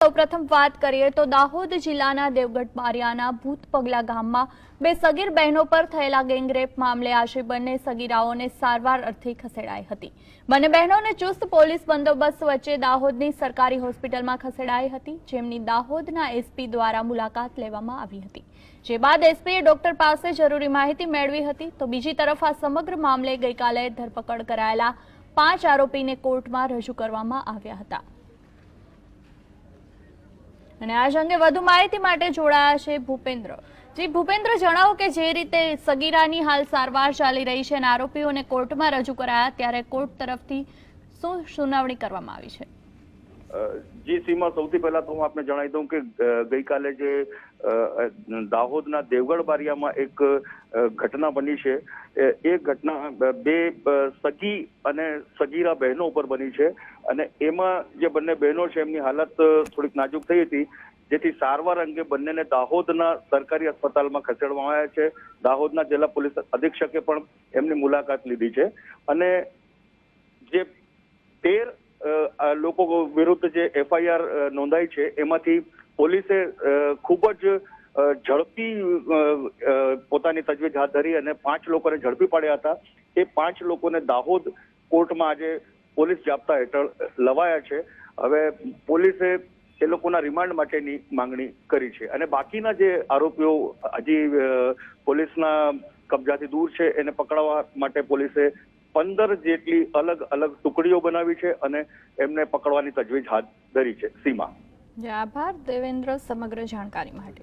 સૌપ્રથમ વાત કરીએ તો દાહોદ જિલ્લાના દેવગઢ બારિયાના ભૂત પગલા ગામમાં બે સગીર બહેનો પર થયેલા ગેંગરેપ મામલે આજે બંને સગીરાઓને સારવાર અર્થે ખસેડાઈ હતી. બંને બહેનોને ચુસ્ત પોલીસ બંદોબસ્ત વચ્ચે દાહોદની સરકારી હોસ્પિટલમાં ખસેડાઈ હતી, જેમની દાહોદના એસપી દ્વારા મુલાકાત લેવામાં આવી હતી. જે બાદ એસપીએ ડોક્ટર પાસે જરૂરી માહિતી મેળવી હતી, તો બીજી તરફ આ સમગ્ર મામલે ગઈકાલે ધરપકડ કરાયેલા પાંચ આરોપીને કોર્ટમાં રજૂ કરવામાં આવ્યા હતા. અને આ અંગે વધુ માહિતી માટે જોડાયા છે ભૂપેન્દ્ર. જી, ભૂપેન્દ્ર, જણાવો કે જે રીતે સગીરાની હાલ સારવાર ચાલી રહી છે અને આરોપીઓને કોર્ટમાં રજૂ કરાયા, ત્યારે કોર્ટ તરફથી શું સુનાવણી કરવામાં આવી છે? જી, સીમા, સૌથી પહેલા તો હું આપને જણાવી દઉં કે ગઈકાલે જે દાહોદના દેવગઢ બારિયામાં એક ઘટના બની છે. એ ઘટના બે સગી અને સગીરા બહેનો ઉપર બની છે અને એમાં જે બંને બહેનો છે, એમની હાલત થોડીક નાજુક થઈ હતી. જેથી સારવાર અંગે બંનેને દાહોદના સરકારી અસ્પતાલમાં ખસેડવામાં આવ્યા છે. દાહોદના જિલ્લા પોલીસ અધિક્ષકે પણ એમની મુલાકાત લીધી છે. અને જે તેર લોકો વિરુદ્ધ જે એફઆઈઆર નોંધાઈ છે, એમાંથી પોલીસે ખૂબ જ ઝડપી પોતાની તજવીજ હાથ ધરી અને પાંચ લોકોને ઝડપી પાડ્યા હતા. એ પાંચ લોકોને દાહોદ કોર્ટમાં આજે પોલીસ જાપ્તા હેઠળ લવાયા છે. હવે પોલીસે એ લોકોના રિમાન્ડ માટેની માંગણી કરી છે. અને બાકીના જે આરોપીઓ હજી પોલીસના કબજાથી દૂર છે, એને પકડવા માટે પોલીસે પંદર જેટલી અલગ અલગ ટુકડીઓ બનાવી છે અને એમને પકડવાની તજવીજ હાથ ધરી છે સીમા. આભાર દેવેન્દ્ર, સમગ્ર જાણકારી માટે.